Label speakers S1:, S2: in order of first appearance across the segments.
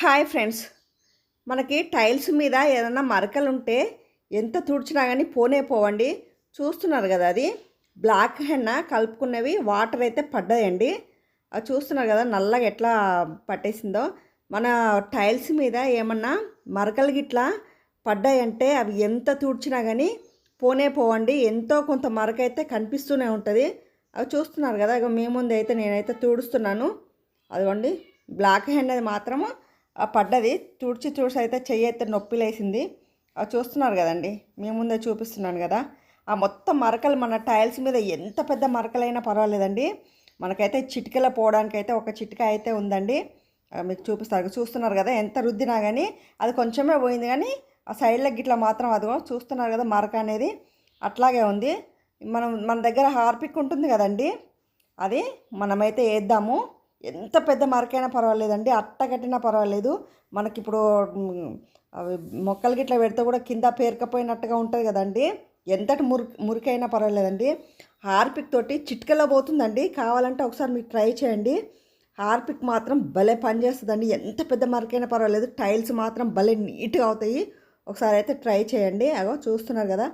S1: Hi friends. మనకి tiles మీద ఏదైనా మరకలు ఉంటే ఎంత తుడిచినా కానీ పోనే పోవండి. చూస్తున్నారు కదా అది? బ్లాక్ హెన్న కలుపుకున్నవి వాటర్ అయితే పడ్డాయండి. అది చూస్తున్నారు కదా నల్లగా ఎట్లా పట్టేసిందో. మన టైల్స్ మీద ఏమన్నా మరకలు గిట్లా పడ్డాయంటే అవి ఎంత తుడిచినా కానీ పోనే పోవండి. ఎంతో కొంత మరక అయితే కనిపిస్తూనే ఉంటుంది. అవి చూస్తున్నారు కదా ఇక మీ ముందు అయితే నేనైతే తుడుస్తున్నాను. అదిగోండి బ్లాక్ హ్యాండ్ అది మాత్రము పడ్డది తుడిచి తుడిచి అయితే చెయ్యి అయితే నొప్పి లేసింది అవి చూస్తున్నారు కదండి మీ ముందే చూపిస్తున్నాను కదా. ఆ మొత్తం మరకలు మన టైల్స్ మీద ఎంత పెద్ద మరకలైనా పర్వాలేదండి. మనకైతే చిటికలో పోవడానికైతే ఒక చిటిక అయితే ఉందండి. మీకు చూపిస్తారు చూస్తున్నారు కదా ఎంత రుద్దినా కానీ అది కొంచెమే పోయింది కానీ ఆ సైడ్లో గిట్లా మాత్రం అది చూస్తున్నారు కదా మరక అనేది. అట్లాగే ఉంది. మనం మన దగ్గర హార్పిక్ ఉంటుంది కదండి అది మనమైతే వేద్దాము ఎంత పెద్ద మరకైనా పర్వాలేదండి అట్టగట్టినా పర్వాలేదు. మనకి ఇప్పుడు అవి మొక్కలు గిట్ల పెడితే కూడా కింద పేరుకపోయినట్టుగా ఉంటుంది కదండి. ఎంతటి మురి మురికైనా పర్వాలేదండి. హార్పిక్ తోటి చిట్కలో పోతుందండి. కావాలంటే ఒకసారి మీరు ట్రై చేయండి. హార్పిక్ మాత్రం భలే పనిచేస్తుందండి. ఎంత పెద్ద మరకైనా పర్వాలేదు. టైల్స్ మాత్రం భలే నీట్గా అవుతాయి. ఒకసారి అయితే ట్రై చేయండి. అగో చూస్తున్నారు కదా.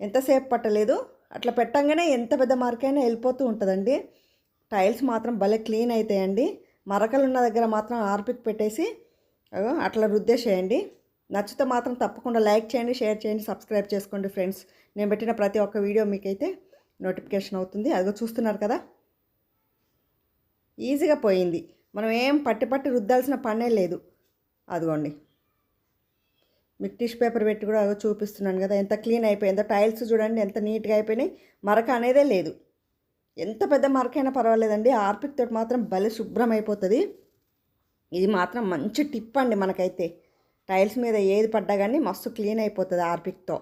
S1: ఎంతసేపు పట్టలేదు. అట్లా పెట్టంగానే ఎంత పెద్ద మరకైనా వెళ్ళిపోతూ ఉంటుందండి. టైల్స్ మాత్రం భలే క్లీన్ అవుతాయండి మరకలు ఉన్న దగ్గర మాత్రం ఆర్పిక్ పెట్టేసి అట్లా రుద్దేసేయండి నచ్చితే మాత్రం తప్పకుండా లైక్ చేయండి షేర్ చేయండి సబ్స్క్రైబ్ చేసుకోండి ఫ్రెండ్స్. నేను పెట్టిన ప్రతి ఒక్క వీడియో మీకైతే నోటిఫికేషన్ అవుతుంది. అదిగో చూస్తున్నారు కదా? ఈజీగా పోయింది. మనం ఏం పట్టి పట్టి రుద్దాల్సిన పనే లేదు. అదిగోండి. మీకు టిష్యూ పేపర్ పెట్టి కూడా అదో చూపిస్తున్నాను కదా ఎంత క్లీన్ అయిపోయిందో. టైల్స్ చూడండి ఎంత నీట్గా అయిపోయినాయి. మరక అనేదే లేదు. ఎంత పెద్ద మరకైనా పర్వాలేదండి. ఆర్పిక్ తోటి మాత్రం భలే శుభ్రం అయిపోతుంది. ఇది మాత్రం మంచి టిప్ అండి మనకైతే. టైల్స్ మీద ఏది పడ్డా కానీ మస్తు క్లీన్ అయిపోతుంది ఆర్పిక్తో